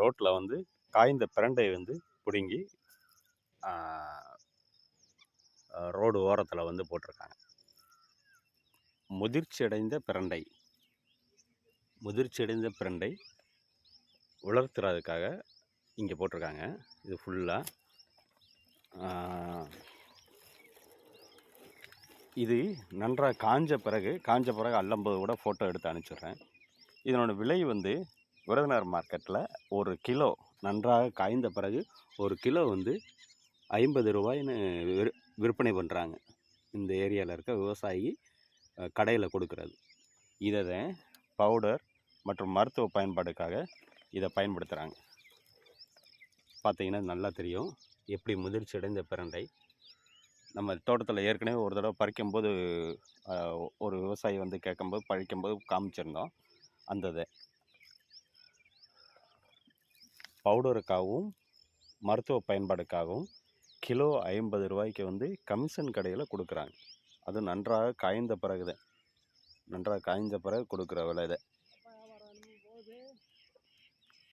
ரோட்டில் வந்து காய்ந்த பிரண்டை வந்து பிடுங்கி ரோடு ஓரத்தில் வந்து போட்டிருக்காங்க முதிர்ச்சி அடைந்த பிரண்டை. முதிர்ச்சி அடைந்த பிரண்டை உலர்த்துறதுக்காக இங்கே போட்டிருக்காங்க இது ஃபுல்லாக இது நன்றாக காஞ்ச பிறகு காஞ்ச பிறகு அள்ளும்போது கூட ஃபோட்டோ எடுத்து அனுப்பிச்சிடுறேன். இதனோட விலை வந்து விருதுநகர் மார்க்கெட்டில் ஒரு கிலோ நன்றாக காய்ந்த பிறகு ஒரு கிலோ வந்து ஐம்பது ரூபாய்னு விற் விற்பனை பண்ணுறாங்க இந்த ஏரியாவில் இருக்க விவசாயி கடையில் கொடுக்குறது. இதை தான் பவுடர் மற்றும் மருத்துவ பயன்பாடுக்காக இதை பயன்படுத்துகிறாங்க பார்த்தீங்கன்னா நல்லா தெரியும். எப்படி முதிர்ச்சி அடைந்த பிரண்டை நம்ம தோட்டத்தில் ஏற்கனவே ஒரு தடவை பறிக்கும்போது ஒரு விவசாயி வந்து கேட்கும்போது பழிக்கும்போது காமிச்சிருந்தோம். அந்த இதை பவுடருக்காகவும் மருத்துவ பயன்பாடுக்காகவும் கிலோ ஐம்பது ரூபாய்க்கு வந்து கமிஷன் கடையில் கொடுக்குறாங்க. அது நன்றாக காய்ந்த பிறகு தான் நன்றாக காய்ந்த பிறகு கொடுக்குற விலை இதை